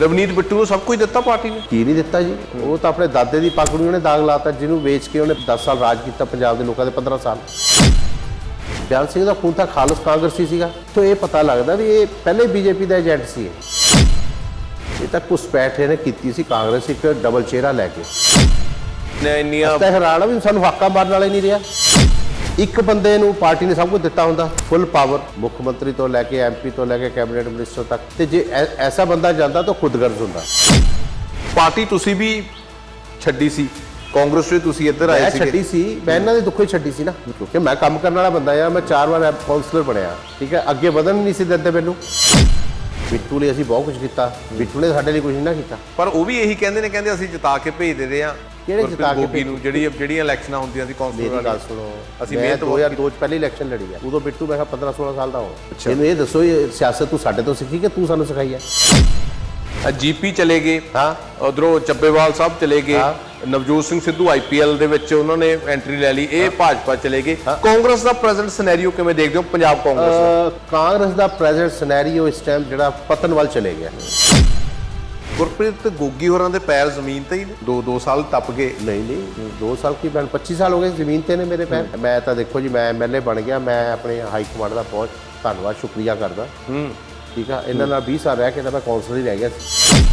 ਰਵਨੀਤ ਬਿੱਟੂ ਨੂੰ ਸਭ ਕੁਝ ਦਿੱਤਾ ਪਾਰਟੀ ਨੇ। ਕੀ ਨਹੀਂ ਦਿੱਤਾ ਜੀ? ਉਹ ਤਾਂ ਆਪਣੇ ਦਾਦੇ ਦੀ ਪੱਗ ਨੂੰ ਉਹਨੇ ਦਾਗ ਲਾਤਾ ਜਿਹਨੂੰ ਵੇਚ ਕੇ ਉਹਨੇ 10 ਸਾਲ ਰਾਜ ਕੀਤਾ ਪੰਜਾਬ ਦੇ ਲੋਕਾਂ ਦੇ 15 ਸਾਲ। ਬਿਆਨ ਸਿੰਘ ਦਾ ਖੂਨ ਤਾਂ ਖਾਲਸ ਕਾਂਗਰਸੀ ਸੀਗਾ। ਤੋਂ ਇਹ ਪਤਾ ਲੱਗਦਾ ਵੀ ਇਹ ਪਹਿਲੇ ਬੀਜੇਪੀ ਦਾ ਏਜੰਟ ਸੀ ਇਹ। ਤਾਂ ਘੁਸਪੈਠ ਇਹਨੇ ਕੀਤੀ ਸੀ ਕਾਂਗਰਸ ਇੱਕ ਡਬਲ ਚਿਹਰਾ ਲੈ ਕੇ। ਨੇ ਇੰਨੀਆਂ ਤਾਂ ਹੈਰਾਨ ਆ ਵੀ ਸਾਨੂੰ ਹਾਕਾ ਮਾਰਨ ਵਾਲੇ ਨਹੀਂ ਰਿਹਾ। ਇੱਕ ਬੰਦੇ ਨੂੰ ਪਾਰਟੀ ਨੇ ਸਭ ਕੁਝ ਦਿੱਤਾ ਹੁੰਦਾ ਫੁੱਲ ਪਾਵਰ ਮੁੱਖ ਮੰਤਰੀ ਤੋਂ ਲੈ ਕੇ ਐਮਪੀ ਤੋਂ ਲੈ ਕੇ ਕੈਬਨਿਟ ਮਿਨਿਸਟਰ ਤੱਕ ਤੇ ਜੇ ਐਸਾ ਬੰਦਾ ਜਾਂਦਾ ਤਾਂ ਖੁਦਗਰਜ਼ ਹੁੰਦਾ। ਪਾਰਟੀ ਤੁਸੀਂ ਵੀ ਛੱਡੀ ਸੀ ਕਾਂਗਰਸ ਵਿੱਚ ਤੁਸੀਂ ਇੱਧਰ ਆਏ ਸੀਗੇ। ਛੱਡੀ ਸੀ ਮੈਂ ਇਹਨਾਂ ਦੇ ਦੁੱਖੋਂ ਹੀ ਛੱਡੀ ਸੀ ਨਾ। ਕਿਉਂਕਿ ਮੈਂ ਕੰਮ ਕਰਨ ਵਾਲਾ ਬੰਦਾ ਆ ਮੈਂ ਚਾਰ ਵਾਰ ਕਾਉਂਸਲਰ ਬਣਿਆ ਠੀਕ ਹੈ? ਅੱਗੇ ਵਧਣ ਨਹੀਂ ਸੀ ਦਿੰਦੇ ਮੈਨੂੰ। ਬਿੱਟੂ ਲਈ ਅਸੀਂ ਬਹੁਤ ਕੁਝ ਕੀਤਾ ਬਿੱਟੂ ਨੇ ਸਾਡੇ ਲਈ ਕੁਝ ਨਹੀਂ ਨਾ ਕੀਤਾ। ਪਰ ਉਹ ਵੀ ਇਹੀ ਕਹਿੰਦੇ ਨੇ ਕਹਿੰਦੇ ਅਸੀਂ ਜਿਤਾ ਕੇ ਭੇਜ ਦਿੰਦੇ ਆ ਕਿਹੜੇ ਜਿਤਾ ਕੇ ਗੋਗੀ ਨੂੰ ਜਿਹੜੀ ਜਿਹੜੀਆਂ ਇਲੈਕਸ਼ਨਾਂ ਹੁੰਦੀਆਂ ਸੀ ਕਾਉਂਸਲਰ ਮੇਰੀ ਗੱਲ ਵਾਲੀ ਸੁਣੋ ਅਸੀਂ ਮੈਂ ਮਿਹਨਤ ਬਹੁਤ 2002 ਚ ਪਹਿਲੀ ਇਲੈਕਸ਼ਨ ਲੜੀ ਆ। ਉਦੋਂ ਬਿੱਟੂ ਮੈਂ ਕਿਹਾ 15 16 ਸਾਲ ਦਾ ਹੋ ਇਹਨੂੰ ਇਹ ਦੱਸੋ ਇਹ ਸਿਆਸਤ ਤੂੰ ਸਾਡੇ ਤੋਂ ਸਿੱਖੀ ਕਿ ਤੂੰ ਸਾਨੂੰ ਸਿਖਾਈ ਹੈ? ਜੀਪੀ ਚਲੇ ਗਏ। ਹਾਂ। ਉਧਰੋਂ ਚੱਬੇਵਾਲ ਸਾਹਿਬ ਚਲੇ ਗਏ। ਨਵਜੋਤ ਸਿੰਘ ਸਿੱਧੂ ਆਈਪੀਐਲ ਦੇ ਵਿੱਚ ਉਹਨਾਂ ਨੇ ਐਂਟਰੀ ਲੈ ਲਈ। ਇਹ ਭਾਜਪਾ ਚਲੇ ਗਏ। ਕਾਂਗਰਸ ਦਾ ਪ੍ਰੈਜ਼ੈਂਟ ਸਿਨੈਰੀਓ ਕਿਵੇਂ ਦੇਖਦੇ ਹੋ? ਪੰਜਾਬ ਕਾਂਗਰਸ ਦਾ। ਕਾਂਗਰਸ ਦਾ ਪ੍ਰੈਜ਼ੈਂਟ ਸਿਨੈਰੀਓ ਇਸ ਟਾਈਮ ਜਿਹੜਾ ਪਤਨ ਵੱਲ ਚਲੇ ਗਿਆ। ਗੁਰਪ੍ਰੀਤ ਗੋਗੀ ਹੋਰਾਂ ਦੇ ਪੈਰ ਜ਼ਮੀਨ ਤੇ ਹੀ ਨੇ? ਦੋ ਦੋ ਸਾਲ ਟੱਪ ਗਏ। ਨਹੀਂ ਨਹੀਂ 2 ਸਾਲ ਕੀ ਬਣ 25 ਸਾਲ ਹੋ ਗਏ ਜ਼ਮੀਨ ਤੇ ਨੇ ਮੇਰੇ ਪੈਰ। ਮੈਂ ਤਾਂ ਦੇਖੋ ਜੀ ਮੈਂ ਐਮਐਲਏ ਬਣ ਗਿਆ। ਮੈਂ ਆਪਣੇ ਹਾਈ ਕਮਾਂਡ ਦਾ ਬਹੁਤ ਧੰਨਵਾਦ ਸ਼ੁਕਰੀਆ ਕਰਦਾ। ਹੂੰ। ਠੀਕ ਆ? ਇਹਨਾਂ ਨਾਲ 20 ਸਾਲ ਰਹਿ ਕੇ ਤਾਂ ਮੈਂ ਕੌਂਸਲਰ ਹੀ ਰਹਿ ਗਿਆ ਸੀ।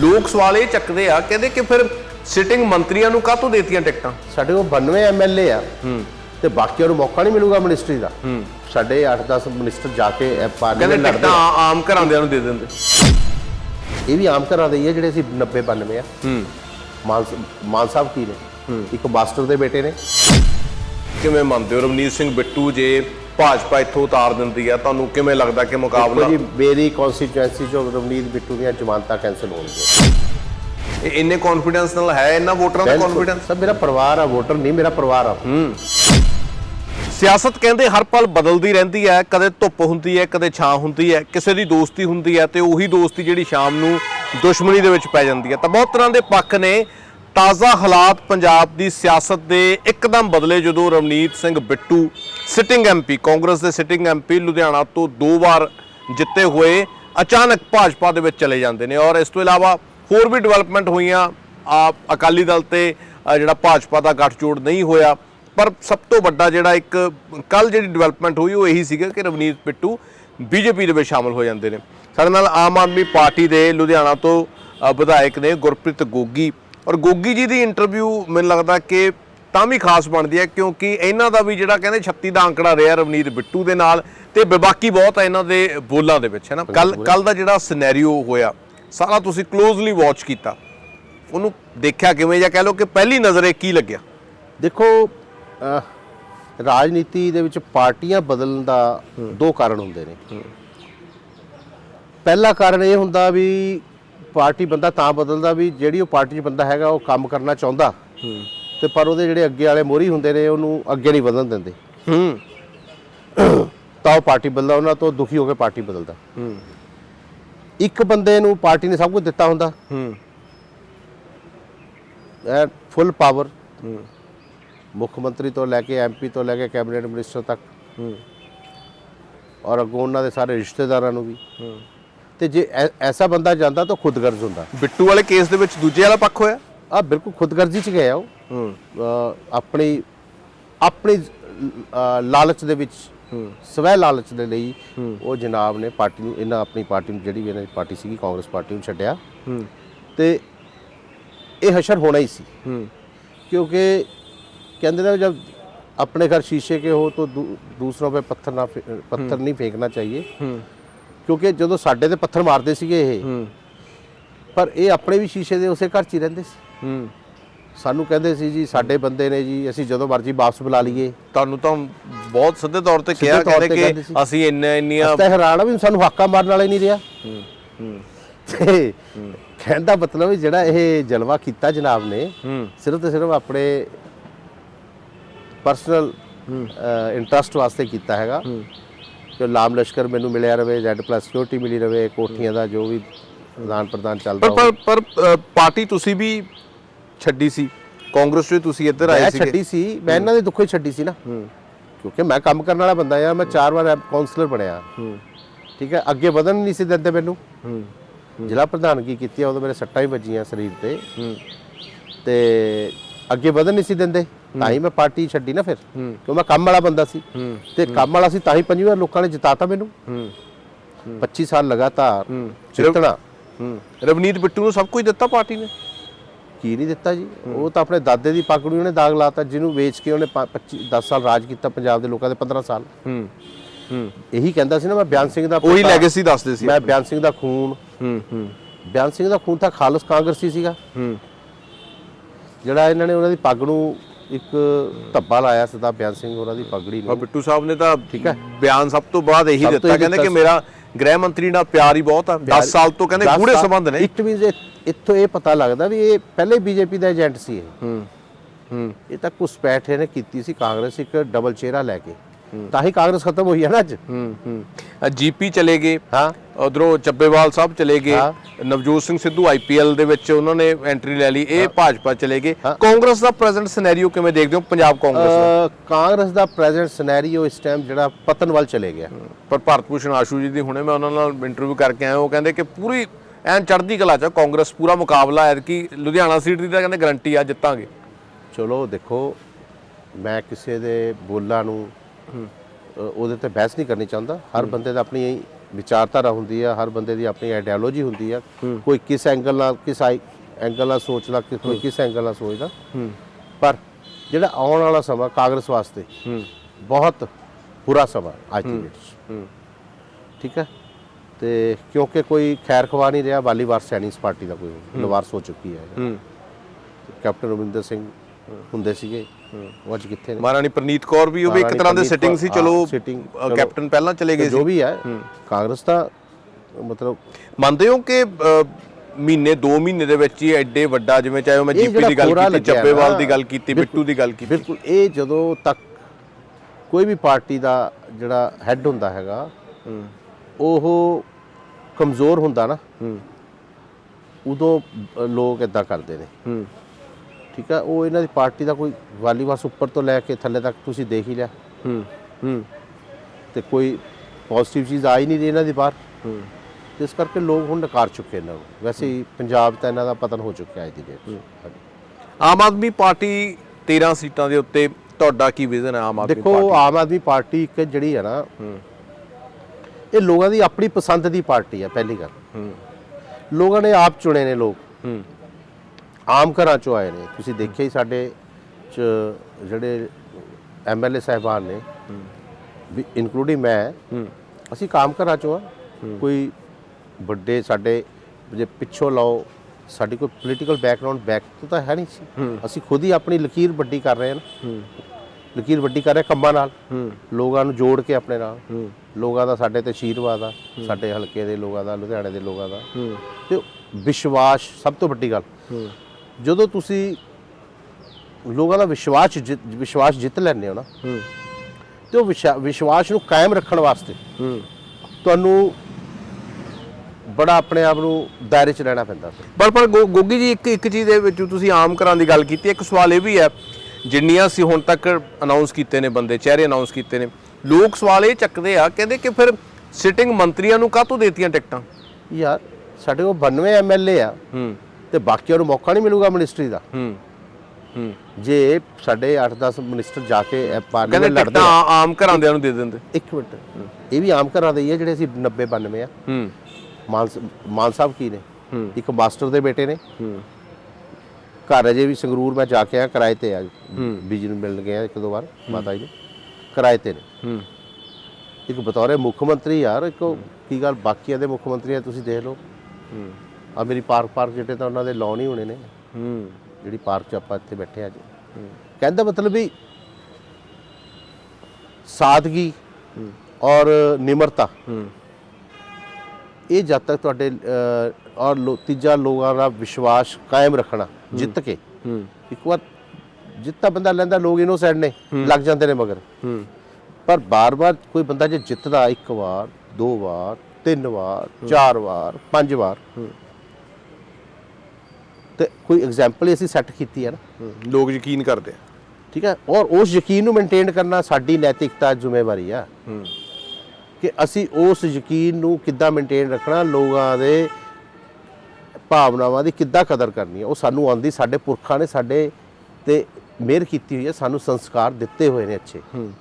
ਲੋਕ ਸਵਾਲ ਇਹ ਚੱਕਦੇ ਆ ਕਹਿੰਦੇ ਕਿ ਫਿਰ ਸਿਟਿੰਗ ਮੰਤਰੀਆਂ ਨੂੰ ਕਾਹਤੋਂ ਦੇਤੀਆਂ ਟਿਕਟਾਂ? ਸਾਡੇ ਕੋਲ 92 ਐਮਐਲਏ ਆ। ਹੂੰ। ਤੇ ਬਾਕੀਆਂ ਨੂੰ ਮੌਕਾ ਨਹੀਂ ਮਿਲੂਗਾ ਮਿਨਿਸਟਰੀ ਦਾ। ਹੂੰ। ਸਾਡੇ 8-10 ਮਿਨਿਸਟਰ ਜਾ ਕੇ ਕਹਿੰਦੇ ਪਾਰਲੀਮੈਂਟ ਲੜਦੇ। ਆ- ਆਮ ਘਰਾਂਦਿਆਂ ਨੂੰ ਦੇ ਦਿੰਦੇ। ਇਹ ਵੀ ਆਮ ਘਰਾਂ ਦੇ ਹੀ ਆ ਜਿਹੜੇ ਅਸੀਂ 90 92 ਆ। ਹੂੰ। ਮਾਨ ਮਾਨ ਸਾਹਿਬ ਕੀ ਨੇ? ਇੱਕ ਮਾਸਟਰ ਦੇ ਬੇਟੇ ਨੇ। ਕਿਵੇਂ ਮੰਨਦੇ ਹੋ ਰਵਨੀਤ ਸਿੰਘ ਬਿੱਟੂ ਜੇ ਭਾਜਪਾ ਇੱਥੋਂ ਉਤਾਰ ਦਿੰਦੀ ਆ ਤੁਹਾਨੂੰ ਕਿਵੇਂ ਲੱਗਦਾ ਕਿ ਮੁਕਾਬਲਾ ਜੀ ਮੇਰੀ ਕਨਸਟੀਚੁਐਂਸੀ ਚੋਂ ਰਵਨੀਤ ਬਿੱਟੂ ਦੀਆਂ ਜ਼ਮਾਨਤਾਂ ਕੈਂਸਲ ਹੋਣਗੀਆਂ। ਇਹ ਇੰਨੇ ਕੌਨਫੀਡੈਂਸ ਨਾਲ ਹੈ ਇਹਨਾਂ ਵੋਟਰਾਂ ਦਾ ਕੌਨਫੀਡੈਂਸ ਸਭ ਮੇਰਾ ਪਰਿਵਾਰ ਆ ਵੋਟਰ ਨਹੀਂ ਮੇਰਾ ਪਰਿਵਾਰ ਆ। ਸਿਆਸਤ ਕਹਿੰਦੇ ਹਰ ਪਲ ਬਦਲਦੀ ਰਹਿੰਦੀ ਹੈ, ਕਦੇ ਧੁੱਪ ਹੁੰਦੀ ਹੈ, ਕਦੇ ਛਾਂ ਹੁੰਦੀ ਹੈ, ਕਿਸੇ ਦੀ ਦੋਸਤੀ ਹੁੰਦੀ ਹੈ ਤੇ ਉਹੀ ਦੋਸਤੀ ਜਿਹੜੀ ਸ਼ਾਮ ਨੂੰ ਦੁਸ਼ਮਣੀ ਦੇ ਵਿੱਚ ਪੈ ਜਾਂਦੀ ਹੈ। ਤਾਂ ਬਹੁਤ ਤਰ੍ਹਾਂ ਦੇ ਪੱਖ ਨੇ। ਤਾਜ਼ਾ ਹਾਲਾਤ ਪੰਜਾਬ ਦੀ ਸਿਆਸਤ ਦੇ ਇੱਕਦਮ ਬਦਲੇ ਜਦੋਂ ਰਵਨੀਤ ਸਿੰਘ ਬਿੱਟੂ ਸਿਟਿੰਗ ਐਮਪੀ ਕਾਂਗਰਸ ਦੇ ਸਿਟਿੰਗ ਐਮਪੀ ਲੁਧਿਆਣਾ ਤੋਂ ਦੋ ਵਾਰ ਜਿੱਤੇ ਹੋਏ, ਅਚਾਨਕ ਭਾਜਪਾ ਦੇ ਵਿੱਚ ਚਲੇ ਜਾਂਦੇ ਨੇ। ਔਰ ਇਸ ਤੋਂ ਇਲਾਵਾ ਹੋਰ ਵੀ ਡਿਵੈਲਪਮੈਂਟ ਹੋਈਆਂ। ਆ ਅਕਾਲੀ ਦਲ ਤੇ ਜਿਹੜਾ ਭਾਜਪਾ ਦਾ ਗੱਠਜੋੜ ਨਹੀਂ ਹੋਇਆ। ਪਰ ਸਭ ਤੋਂ ਵੱਡਾ ਜਿਹੜਾ ਇੱਕ ਕੱਲ ਜਿਹੜੀ ਡਿਵੈਲਪਮੈਂਟ ਹੋਈ ਉਹ ਇਹੀ ਸੀਗਾ ਕਿ ਰਵਨੀਤ ਬਿੱਟੂ ਬੀਜੇਪੀ ਦੇ ਵਿੱਚ ਸ਼ਾਮਲ ਹੋ ਜਾਂਦੇ ਨੇ। ਸਾਡੇ ਨਾਲ ਆਮ ਆਦਮੀ ਪਾਰਟੀ ਦੇ ਲੁਧਿਆਣਾ ਤੋਂ ਵਿਧਾਇਕ ਨੇ ਗੁਰਪ੍ਰੀਤ ਗੋਗੀ। ਔਰ ਗੋਗੀ ਜੀ ਦੀ ਇੰਟਰਵਿਊ ਮੈਨੂੰ ਲੱਗਦਾ ਕਿ ਤਾਂ ਵੀ ਖਾਸ ਬਣਦੀ ਹੈ ਕਿਉਂਕਿ ਇਹਨਾਂ ਦਾ ਵੀ ਜਿਹੜਾ ਕਹਿੰਦੇ 36 ਦਾ ਅੰਕੜਾ ਰਿਹਾ ਰਵਨੀਤ ਬਿੱਟੂ ਦੇ ਨਾਲ ਤੇ ਬੇਬਾਕੀ ਬਹੁਤ ਹੈ ਇਹਨਾਂ ਦੇ ਬੋਲਾਂ ਦੇ ਵਿੱਚ ਹੈ ਨਾ? ਕੱਲ ਕੱਲ ਦਾ ਜਿਹੜਾ ਸਿਨੈਰੀਓ ਹੋਇਆ ਸਾਰਾ ਤੁਸੀਂ ਕਲੋਜ਼ਲੀ ਵਾਚ ਕੀਤਾ। ਉਹਨੂੰ ਦੇਖਿਆ ਕਿਵੇਂ ਜਾਂ ਕਹਿ ਲਓ ਕਿ ਪਹਿਲੀ ਨਜ਼ਰੇ ਕੀ ਲੱਗਿਆ? ਦੇਖੋ ਰਾਜਨੀਤੀ ਦੇ ਵਿੱਚ ਪਾਰਟੀਆਂ ਬਦਲਣ ਦਾ ਦੋ ਕਾਰਨ ਹੁੰਦੇ ਨੇ। ਪਹਿਲਾ ਕਾਰਨ ਇਹ ਹੁੰਦਾ ਵੀ ਪਾਰਟੀ ਬੰਦਾ ਤਾਂ ਬਦਲਦਾ ਵੀ ਜਿਹੜੀ ਉਹ ਪਾਰਟੀ 'ਚ ਬੰਦਾ ਹੈਗਾ, ਉਹ ਕੰਮ ਕਰਨਾ ਚਾਹੁੰਦਾ। ਤੇ ਪਰ ਉਹਦੇ ਜਿਹੜੇ ਅੱਗੇ ਵਾਲੇ ਮੋਹਰੀ ਹੁੰਦੇ ਨੇ, ਉਹਨੂੰ ਅੱਗੇ ਨਹੀਂ ਵਧਣ ਦਿੰਦੇ। ਹੂੰ ਤਾਂ ਉਹ ਪਾਰਟੀ ਬਦਲਦਾ, ਉਹਨਾਂ ਤੋਂ ਦੁਖੀ ਹੋ ਕੇ ਪਾਰਟੀ ਬਦਲਦਾ। ਹੂੰ ਇੱਕ ਬੰਦੇ ਨੂੰ ਪਾਰਟੀ ਨੇ ਸਭ ਕੁਝ ਦਿੱਤਾ ਹੁੰਦਾ। ਹੂੰ ਫੁੱਲ ਪਾਵਰ। ਮੁੱਖ ਮੰਤਰੀ ਤੋਂ ਲੈ ਕੇ ਐਮਪੀ ਤੋਂ ਲੈ ਕੇ ਕੈਬਨਿਟ ਮਿਨਿਸਟਰ ਤੱਕ। ਔਰ ਅੱਗੋਂ ਉਹਨਾਂ ਦੇ ਸਾਰੇ ਰਿਸ਼ਤੇਦਾਰਾਂ ਨੂੰ ਵੀ। ਹੂੰ। ਤੇ ਜੇ ਐਸਾ ਬੰਦਾ ਜਾਂਦਾ ਤਾਂ ਖੁਦਗਰਜ਼ ਹੁੰਦਾ। ਬਿੱਟੂ ਵਾਲੇ ਕੇਸ ਦੇ ਵਿੱਚ ਦੂਜੇ ਵਾਲਾ ਪੱਖ ਹੋਇਆ? ਆ ਬਿਲਕੁਲ ਖੁਦਗਰਜ਼ੀ ਚ ਗਏ ਆ ਉਹ ਆਪਣੀ ਆਪਣੀ ਲਾਲਚ ਦੇ ਵਿੱਚ। ਸਵੈ ਲਾਲਚ ਦੇ ਲਈ ਉਹ ਜਨਾਬ ਨੇ ਪਾਰਟੀ ਨੂੰ ਇਹਨਾਂ ਆਪਣੀ ਪਾਰਟੀ ਨੂੰ ਜਿਹੜੀ ਇਹਨਾਂ ਦੀ ਪਾਰਟੀ ਸੀਗੀ ਕਾਂਗਰਸ ਪਾਰਟੀ ਨੂੰ ਛੱਡਿਆ। ਤੇ ਇਹ ਹਸ਼ਰ ਹੋਣਾ ਹੀ ਸੀ। ਕਿਉਂਕਿ कहते ना जब अपने घर शीशे के हो तो दू, दूसरों पे पत्थर ना फे- पत्थर नहीं फेंकना चाहिए ਹੂੰ ਕਿਉਂਕਿ ਜਦੋਂ ਸਾਡੇ ਤੇ ਪੱਥਰ ਮਾਰਦੇ ਸੀਗੇ ਇਹ ਹੂੰ ਪਰ ਇਹ ਆਪਣੇ ਵੀ ਸ਼ੀਸ਼ੇ ਦੇ ਉਸੇ ਘਰ 'ਚ ਹੀ ਰਹਿੰਦੇ ਸੀ ਹੂੰ ਸਾਨੂੰ ਕਹਿੰਦੇ ਸੀ ਜੀ ਸਾਡੇ ਬੰਦੇ ਨੇ ਜੀ ਅਸੀਂ ਜਦੋਂ ਮਰਜ਼ੀ ਵਾਪਸ ਬੁਲਾ ਲਈਏ ਤੁਹਾਨੂੰ ਤਾਂ ਬਹੁਤ ਸਿੱਧੇ ਤੌਰ ਤੇ ਕਿਹਾ ਤੌਰ ਤੇ ਕਹਿੰਦੇ ਕਹਿੰਦੇ ਕਿ ਸੀ। ਅਸੀਂ ਇੰਨੇ ਇੰਨੀਆਂ ਤਾਂ ਹੈਰਾਨ ਆ ਵੀ ਸਾਨੂੰ ਹਾਕਾ ਮਾਰਨ ਵਾਲਾ ਹੀ ਨਹੀਂ ਰਿਹਾ ਹੂੰ ਹੂੰ ਤੇ ਕਹਿਣ ਦਾ ਮਤਲਬ ਵੀ ਜਿਹੜਾ ਇਹ ਜਲਵਾ ਕੀਤਾ ਜਨਾਬ ਨੇ ਹੂੰ ਸਿਰਫ ਤੇ ਸਿਰਫ ਆਪਣੇ ਪਰਸਨਲ ਇੰਟਰਸਟ ਵਾਸਤੇ ਕੀਤਾ ਹੈਗਾ। ਕਿ ਲਾਮ ਲਸ਼ਕਰ ਮੈਨੂੰ ਮਿਲਿਆ ਰਵੇ ਜ਼ੈਡ ਪਲੱਸ ਸਿਕਿਉਰਿਟੀ ਮਿਲੀ ਰਵੇ ਕੋਠੀਆਂ ਦਾ ਜੋ ਵੀ ਪ੍ਰਦਾਨ ਪ੍ਰਦਾਨ ਚੱਲਦਾ ਪਰ ਪਰ ਪਾਰਟੀ ਤੁਸੀਂ ਵੀ ਛੱਡੀ ਸੀ। ਕਾਂਗਰਸ ਵਿੱਚ ਤੁਸੀਂ ਇੱਧਰ ਆਏ ਮੈਂ ਸੀਗੇ। ਛੱਡੀ ਸੀ। ਮੈਂ ਇਹਨਾਂ ਦੇ ਦੁੱਖੋਂ ਹੀ ਛੱਡੀ ਸੀ ਨਾ। ਕਿਉਂਕਿ ਮੈਂ ਕੰਮ ਕਰਨ ਵਾਲਾ ਬੰਦਾ ਆ ਮੈਂ ਚਾਰ ਵਾਰ ਕਾਉਂਸਲਰ ਬਣਿਆ। ਠੀਕ ਹੈ ਅੱਗੇ ਵਧਣ ਨਹੀਂ ਸੀ ਦਿੰਦੇ ਮੈਨੂੰ। ਜ਼ਿਲ੍ਹਾ ਪ੍ਰਧਾਨਗੀ ਕੀਤੀ ਆ ਉਦੋਂ ਮੇਰੇ ਸੱਟਾਂ ਹੀ ਵੱਜੀਆਂ ਸਰੀਰ ਤੇ। ਤੇ ਅੱਗੇ ਵਧਣ ਨਹੀਂ ਸੀ ਦਿੰਦੇ। ਤਾਂ ਹੀ ਮੈਂ ਪਾਰਟੀ ਛੱਡੀ ਨਾ ਫਿਰ ਕਿਉਂ ਮੈਂ ਕੰਮ ਵਾਲਾ ਬੰਦਾ ਸੀ। ਤੇ ਕੰਮ ਵਾਲਾ ਸੀ ਤਾਂ ਹੀ ਪੰਜਵੀਂ ਵਾਰ ਲੋਕਾਂ ਨੇ ਜਿਤਾਤਾ ਮੈਨੂੰ। ਹੂੰ। 25 ਸਾਲ ਲਗਾਤਾਰ। ਜਿੱਤਣਾ। ਰਵਨੀਤ ਬਿੱਟੂ ਨੂੰ ਸਭ ਕੁਝ ਦਿੱਤਾ ਪਾਰਟੀ ਨੇ? ਕੀ ਨਹੀਂ ਦਿੱਤਾ ਜੀ। ਉਹ ਤਾਂ ਆਪਣੇ ਦਾਦੇ ਦੀ ਪੱਗ ਨੂੰ ਉਹਨੇ ਦਾਗ ਲਾਤਾ ਜਿਹਨੂੰ ਵੇਚ ਕੇ ਉਹਨੇ 25 10 ਸਾਲ ਰਾਜ ਕੀਤਾ ਪੰਜਾਬ ਦੇ ਲੋਕਾਂ ਦੇ 15 ਸਾਲ। ਹੂੰ। ਹੂੰ। ਇਹੀ ਕਹਿੰਦਾ ਸੀ ਨਾ ਮੈਂ ਬਿਆਨ ਸਿੰਘ ਦਾ ਉਹੀ। ਲੈਗੇਸੀ ਦੱਸਦੇ ਸੀ। ਮੈਂ ਬਿਆਨ ਸਿੰਘ ਦਾ ਖੂਨ। ਹੂੰ ਹੂੰ। ਬਿਆਨ ਸਿੰਘ ਦਾ ਖੂਨ ਤਾਂ ਖਾਲਸ ਕਾਂਗਰਸੀ ਸੀਗਾ। ਹੂੰ। ਜਿਹੜਾ ਇਹਨਾਂ ਨੇ ਉਹਨਾਂ ਦੀ ਪੱਗ ਨੂੰ ਇੱਕ ਧੱਬਾ ਲਾਇਆ ਸਦਾ ਬਿਆਨ ਸਿੰਘ ਉਹਨਾਂ ਦੀ ਪਗੜੀ ਨੂੰ। ਬਿੱਟੂ ਸਾਹਿਬ ਨੇ ਤਾਂ ਠੀਕ ਹੈ। ਬਿਆਨ ਸਭ ਤੋਂ ਬਾਅਦ ਇਹੀ ਦਿੱਤਾ ਕਹਿੰਦੇ ਕਿ ਮੇਰਾ ਗ੍ਰਹਿ ਮੰਤਰੀ ਨਾਲ ਪਿਆਰ ਹੀ ਬਹੁਤ ਆ। 10 ਸਾਲ ਤੋਂ ਕਹਿੰਦੇ ਗੂੜੇ ਸੰਬੰਧ ਨੇ। ਇਟ ਮੀਨਸ ਇੱਥੋਂ ਇਹ ਪਤਾ ਲੱਗਦਾ ਵੀ ਇਹ ਪਹਿਲੇ ਬੀਜੇਪੀ ਦਾ ਏਜੰਟ ਸੀ ਇਹ। ਹੂੰ ਹੂੰ। ਇਹ ਤਾਂ ਘੁਸਪੈਠ ਇਹਨੇ ਕੀਤੀ ਸੀ ਕਾਂਗਰਸ ਇੱਕ ਡਬਲ ਚਿਹਰਾ ਲੈ ਕੇ। ਤਾਂ ਹੀ ਕਾਂਗਰਸ ਖਤਮ ਹੋਈ ਹੈ ਨਾ ਅੱਜ। ਹੂੰ ਹੂੰ। ਜੀਪੀ ਚਲੇ ਗਏ। ਹਾਂ। ਉਧਰੋਂ ਚੱਬੇਵਾਲ ਸਾਹਿਬ ਚਲੇ ਗਏ। ਨਵਜੋਤ ਸਿੰਘ ਸਿੱਧੂ ਆਈਪੀਐਲ ਦੇ ਵਿੱਚ ਉਹਨਾਂ ਨੇ ਐਂਟਰੀ ਲੈ ਲਈ। ਇਹ ਭਾਜਪਾ ਚਲੇ ਗਏ। ਕਾਂਗਰਸ ਦਾ ਪ੍ਰੈਜ਼ੈਂਟ ਸਿਨੈਰੀਓ ਕਿਵੇਂ ਦੇਖਦੇ ਹੋ? ਪੰਜਾਬ ਕਾਂਗਰਸ ਦਾ। ਕਾਂਗਰਸ ਦਾ ਪ੍ਰੈਜ਼ੈਂਟ ਸਿਨੈਰੀਓ ਇਸ ਟਾਈਮ ਜਿਹੜਾ ਪਤਨ ਵੱਲ ਚਲੇ ਗਿਆ। ਪਰ ਭਾਰਤ ਭੂਸ਼ਣ ਆਸ਼ੂ ਜੀ ਦੀ ਹੁਣੇ ਮੈਂ ਉਹਨਾਂ ਨਾਲ ਇੰਟਰਵਿਊ ਕਰਕੇ ਆਇਆ। ਉਹ ਕਹਿੰਦੇ ਕਿ ਪੂਰੀ ਐਨ ਚੜ੍ਹਦੀ ਕਲਾ ਚ ਕਾਂਗਰਸ ਪੂਰਾ ਮੁਕਾਬਲਾ ਹੈ। ਕਿ ਲੁਧਿਆਣਾ ਸੀਟ ਦੀ ਤਾਂ ਕਹਿੰਦੇ ਗਾਰੰਟੀ ਆ ਜਿੱਤਾਂਗੇ। ਚਲੋ ਦੇਖੋ ਮੈਂ ਕਿਸੇ ਦੇ ਬੋਲਾਂ ਨੂੰ ਉਹਦੇ ਤੇ ਬਹਿਸ ਨਹੀਂ ਕਰਨੀ ਚਾਹੁੰਦਾ। ਹਰ ਬੰਦੇ ਦਾ ਆਪਣੀ ਵਿਚਾਰਧਾਰਾ ਹੁੰਦੀ ਆ ਹਰ ਬੰਦੇ ਦੀ ਆਪਣੀ ਆਈਡੀਓਲੋਜੀ ਹੁੰਦੀ ਆ। ਕੋਈ ਕਿਸ ਐਂਗਲ ਨਾਲ ਕਿਸ ਐਂਗਲ ਨਾਲ ਸੋਚਦਾ ਕਿ ਕੋਈ ਕਿਸ ਐਂਗਲ ਨਾਲ ਸੋਚਦਾ। ਪਰ ਜਿਹੜਾ ਆਉਣ ਵਾਲਾ ਸਮਾਂ ਕਾਂਗਰਸ ਵਾਸਤੇ ਬਹੁਤ ਬੁਰਾ ਸਮਾਂ ਅੱਜ ਦੀ ਡੇਟ ਠੀਕ ਹੈ? ਤੇ ਕਿਉਂਕਿ ਕੋਈ ਖੈਰ ਖਵਾ ਨਹੀਂ ਰਿਹਾ ਵਾਲੀ ਵਾਰ ਸੈਨਿਕ ਪਾਰਟੀ ਦਾ ਕੋਈ ਲਵਾਰਸ ਹੋ ਚੁੱਕੀ ਹੈ। ਹੂੰ। ਕੈਪਟਨ ਰਵਿੰਦਰ ਸਿੰਘ ਹੁੰਦੇ ਸੀਗੇ। ਉਹ ਅੱਜ ਕਿੱਥੇ ਨੇ? ਮਹਾਰਾਣੀ ਪ੍ਰਨੀਤ ਕੌਰ ਵੀ ਉਹ ਵੀ ਇੱਕ ਤਰ੍ਹਾਂ ਦੇ ਸਿਟਿੰਗ ਸੀ ਚਲੋ। ਕੈਪਟਨ ਪਹਿਲਾਂ ਚਲੇ ਗਏ ਜੋ ਸੀ। ਵੀ ਹੈ ਕਾਂਗਰਸ ਦਾ ਮਤਲਬ ਮੰਨਦੇ ਹੋ ਕਿ ਮਹੀਨੇ 2 ਮਹੀਨੇ ਦੇ ਵਿੱਚ ਹੀ ਐਡੇ ਵੱਡਾ ਜਿਵੇਂ ਚਾਹੇ ਮੈਂ ਜੀਪੀ ਦੀ ਗੱਲ ਕੀਤੀ ਚੱਬੇਵਾਲ ਦੀ ਗੱਲ ਕੀਤੀ ਬਿੱਟੂ ਦੀ ਗੱਲ ਕੀਤੀ। ਬਿਲਕੁਲ ਇਹ ਜਦੋਂ ਤੱਕ ਕੋਈ ਵੀ ਪਾਰਟੀ ਦਾ ਜਿਹੜਾ ਹੈੱਡ ਹੁੰਦਾ ਹੈਗਾ ਉਹ ਕਮਜ਼ੋਰ ਹੁੰਦਾ ਨਾ ਉਦੋਂ ਲੋਕ ਇਦਾਂ ਕਰਦੇ ਨੇ। ਠੀਕ ਹੈ ਉਹ ਇਹਨਾਂ ਦੀ ਪਾਰਟੀ ਦਾ ਕੋਈ ਵਾਲੀਵਾਸ ਉੱਪਰ ਤੋਂ ਲੈ ਕੇ ਥੱਲੇ ਤੱਕ ਤੁਸੀਂ ਦੇਖ ਹੀ ਲਿਆ। ਹੂੰ ਹੂੰ। ਤੇ ਕੋਈ ਪੋਜ਼ਿਟਿਵ ਚੀਜ਼ ਆ ਹੀ ਨਹੀਂ ਰਹੀ ਇਹਨਾਂ ਦੀ ਬਾਹਰ। ਹੂੰ। ਇਸ ਕਰਕੇ ਲੋਕ ਹੁਣ ਨਕਾਰ ਚੁੱਕੇ ਇਹਨਾਂ ਨੂੰ ਵੈਸੇ ਹੀ ਪੰਜਾਬ ਤਾਂ ਇਹਨਾਂ ਦਾ ਪਤਨ ਹੋ ਚੁੱਕਿਆ ਅੱਜ ਦੀ ਡੇਟ। ਆਮ ਆਦਮੀ ਪਾਰਟੀ 13 ਸੀਟਾਂ ਦੇ ਉੱਤੇ ਤੁਹਾਡਾ ਕੀ ਵਿਜ਼ਨ ਹੈ ਆਮ ਆਦਮੀ ਦੇਖੋ ਆਮ ਆਦਮੀ ਪਾਰਟੀ ਇੱਕ ਜਿਹੜੀ ਹੈ ਨਾ ਹੂੰ। ਇਹ ਲੋਕਾਂ ਦੀ ਆਪਣੀ ਪਸੰਦ ਦੀ ਪਾਰਟੀ ਹੈ ਪਹਿਲੀ ਗੱਲ। ਹੂੰ। ਲੋਕਾਂ ਨੇ ਆਪ ਚੁਣੇ ਨੇ ਲੋਕ। ਹੂੰ। ਆਮ ਘਰਾਂ ਚੋਂ ਆਏ ਨੇ। ਤੁਸੀਂ ਦੇਖਿਆ ਹੀ ਸਾਡੇ ਚ ਜਿਹੜੇ ਐਮਐਲਏ ਸਾਹਿਬਾਨ ਨੇ ਵੀ ਇਨਕਲੂਡਿੰਗ ਮੈਂ ਅਸੀਂ ਕਾਮ ਘਰਾਂ ਚੋਂ ਆ। ਕੋਈ ਵੱਡੇ ਸਾਡੇ ਜੇ ਪਿੱਛੋਂ ਲਾਓ ਸਾਡੀ ਕੋਈ ਪੋਲੀਟੀਕਲ ਬੈਕਗ੍ਰਾਉਂਡ ਬੈਕ ਤੋਂ ਤਾਂ ਹੈ ਨਹੀਂ ਸੀ। ਅਸੀਂ ਖੁਦ ਹੀ ਆਪਣੀ ਲਕੀਰ ਵੱਡੀ ਕਰ ਰਹੇ ਹਾਂ ਲਕੀਰ ਵੱਡੀ ਕਰ ਰਹੇ ਕੰਮਾਂ ਨਾਲ। ਲੋਕਾਂ ਨੂੰ ਜੋੜ ਕੇ ਆਪਣੇ ਨਾਲ। ਲੋਕਾਂ ਦਾ ਸਾਡੇ ਤੇ ਆਸ਼ੀਰਵਾਦ ਆ। ਸਾਡੇ ਹਲਕੇ ਦੇ ਲੋਕਾਂ ਦਾ ਲੁਧਿਆਣੇ ਦੇ ਲੋਕਾਂ ਦਾ। ਤੇ ਵਿਸ਼ਵਾਸ ਸਭ ਤੋਂ ਵੱਡੀ ਗੱਲ। ਜਦੋਂ ਤੁਸੀਂ ਲੋਕਾਂ ਦਾ ਵਿਸ਼ਵਾਸ ਜਿੱਤ- ਵਿਸ਼ਵਾਸ ਜਿੱਤ ਲੈਂਦੇ ਹੋ ਨਾ ਹੂੰ। ਤੇ ਉਹ ਵਿਸ਼ਾ- ਵਿਸ਼ਵਾਸ ਨੂੰ ਕਾਇਮ ਰੱਖਣ ਵਾਸਤੇ ਹੂੰ। ਤੁਹਾਨੂੰ ਬੜਾ ਆਪਣੇ ਆਪ ਨੂੰ ਦਾਇਰੇ 'ਚ ਰਹਿਣਾ ਪੈਂਦਾ ਫਿਰ ਪਰ ਪਰ ਗੋ- ਗੋਗੀ ਜੀ ਇੱਕ ਇੱਕ ਚੀਜ਼ ਦੇ ਵਿੱਚ ਤੁਸੀਂ ਆਮ ਘਰਾਂ ਦੀ ਗੱਲ ਕੀਤੀ ਇੱਕ ਸਵਾਲ ਇਹ ਵੀ ਹੈ ਜਿੰਨੀਆਂ ਸੀ ਹੁਣ ਤੱਕ ਅਨਾਉਂਸ ਕੀਤੇ ਨੇ ਬੰਦੇ ਚਿਹਰੇ ਅਨਾਉਂਸ ਕੀਤੇ ਨੇ ਲੋਕ ਸਵਾਲ ਇਹ ਚੱਕਦੇ ਆ ਕਹਿੰਦੇ ਕਿ ਫਿਰ ਸਿਟਿੰਗ ਮੰਤਰੀਆਂ ਨੂੰ ਕਾਹਤੋਂ ਦੇਤੀਆਂ ਟਿਕਟਾਂ? ਯਾਰ ਸਾਡੇ ਕੋਲ 92 ਐਮਐਲਏ ਆ। ਹੂੰ। ਤੇ ਬਾਕੀਆਂ ਨੂੰ ਮੌਕਾ ਨਹੀਂ ਮਿਲੂਗਾ ਮਿਨਿਸਟਰੀ ਦਾ। ਹੂੰ ਹੂੰ। ਜੇ ਸਾਡੇ 8-10 ਮਿਨਿਸਟਰ ਜਾ ਕੇ ਪਾਰਲੀਮੈਂਟ ਲੜਦੇ ਆ ਆ- ਆਮ ਘਰਾਂ ਦਿਆਂ ਨੂੰ ਦੇ ਦਿੰਦੇ। ਇੱਕ ਮਿੰਟ। ਇਹ ਵੀ ਆਮ ਘਰਾਂ ਦੇ ਹੀ ਆ ਜਿਹੜੇ ਅਸੀਂ 90 92 ਆ। ਹੂੰ। ਮਾਨ ਸਾਹਿਬ ਕੀ ਨੇ? ਹੂੰ। ਇੱਕ ਮਾਸਟਰ ਦੇ ਬੇਟੇ ਨੇ। ਹੂੰ। ਘਰ ਅਜੇ ਵੀ ਸੰਗਰੂਰ ਮੈਂ ਜਾ ਕੇ ਆਇਆ ਕਿਰਾਏ ਤੇ ਆ। ਬੀਜੀ ਨੂੰ ਮਿਲਣ ਗਿਆ ਇੱਕ ਦੋ ਵਾਰ ਮਾਤਾ ਜੀ ਕਿਰਾਏ ਤੇ ਨੇ। ਹੂੰ। ਇੱਕ ਬਤੌਰੇ ਮੁੱਖ ਮੰਤਰੀ ਯਾਰ ਇੱਕ ਕੀ ਗੱਲ ਬਾਕੀਆਂ ਦੇ ਮੁੱਖ ਮੰਤਰੀਆਂ ਤੁਸੀਂ ਦੇਖ ਲਓ। ਹੂੰ। ਆ ਮੇਰੀ ਪਾਰਕ ਪਾਰਕ ਜਿਹੜੇ ਤਾਂ ਉਹਨਾਂ ਦੇ ਲਾਉਣ ਹੀ ਹੋਣੇ ਨੇ। ਹੂੰ। ਜਿਹੜੀ ਪਾਰਕ 'ਚ ਆਪਾਂ ਇੱਥੇ ਬੈਠੇ ਆ ਅੱਜ। ਕਹਿੰਦਾ ਮਤਲਬ ਵੀ ਸਾਦਗੀ ਔਰ ਨਿਮਰਤਾ। ਹੂੰ। ਇਹ ਜਦ ਤੱਕ ਤੁਹਾਡੇ ਔਰ ਤੀਜਾ ਲੋਕਾਂ ਦਾ ਵਿਸ਼ਵਾਸ ਕਾਇਮ ਰੱਖਣਾ ਜਿੱਤ ਕੇ। ਹੂੰ। ਇੱਕ ਵਾਰ ਜਿੱਤਾ ਬੰਦਾ ਲੈਂਦਾ ਲੋਕ ਇਨੋਸੈਂਟ ਨੇ ਲੱਗ ਜਾਂਦੇ ਨੇ ਮਗਰ। ਹੂੰ। ਪਰ ਬਾਰ-ਬਾਰ ਕੋਈ ਬੰਦਾ ਜੇ ਜਿੱਤਦਾ ਇੱਕ ਵਾਰ ਦੋ ਵਾਰ ਤਿੰਨ ਵਾਰ ਚਾਰ ਵਾਰ ਪੰਜ ਵਾਰ ਤੇ ਕੋਈ ਐਗਜ਼ਾਮਪਲ ਅਸੀਂ ਸੈੱਟ ਕੀਤੀ ਹੈ ਨਾ। ਹੂੰ। ਲੋਕ ਯਕੀਨ ਕਰਦੇ ਆ। ਠੀਕ ਹੈ ਔਰ ਉਸ ਯਕੀਨ ਨੂੰ ਮੇਨਟੇਨ ਕਰਨਾ ਸਾਡੀ ਨੈਤਿਕਤਾ ਜ਼ਿੰਮੇਵਾਰੀ ਆ। ਹੂੰ। ਕਿ ਅਸੀਂ ਉਸ ਯਕੀਨ ਨੂੰ ਕਿੱਦਾਂ ਮੇਨਟੇਨ ਰੱਖਣਾ ਲੋਕਾਂ ਦੇ ਭਾਵਨਾਵਾਂ ਦੀ ਕਿੱਦਾਂ ਕਦਰ ਕਰਨੀ ਹੈ ਉਹ ਸਾਨੂੰ ਆਉਂਦੀ ਸਾਡੇ ਪੁਰਖਾਂ ਨੇ ਸਾਡੇ ਤੇ ਮਿਹਰ ਕੀਤੀ ਹੋਈ ਹੈ ਸਾਨੂੰ ਸੰਸਕਾਰ ਦਿੱਤੇ ਹੋਏ ਨੇ ਅੱਛੇ। ਹੂੰ।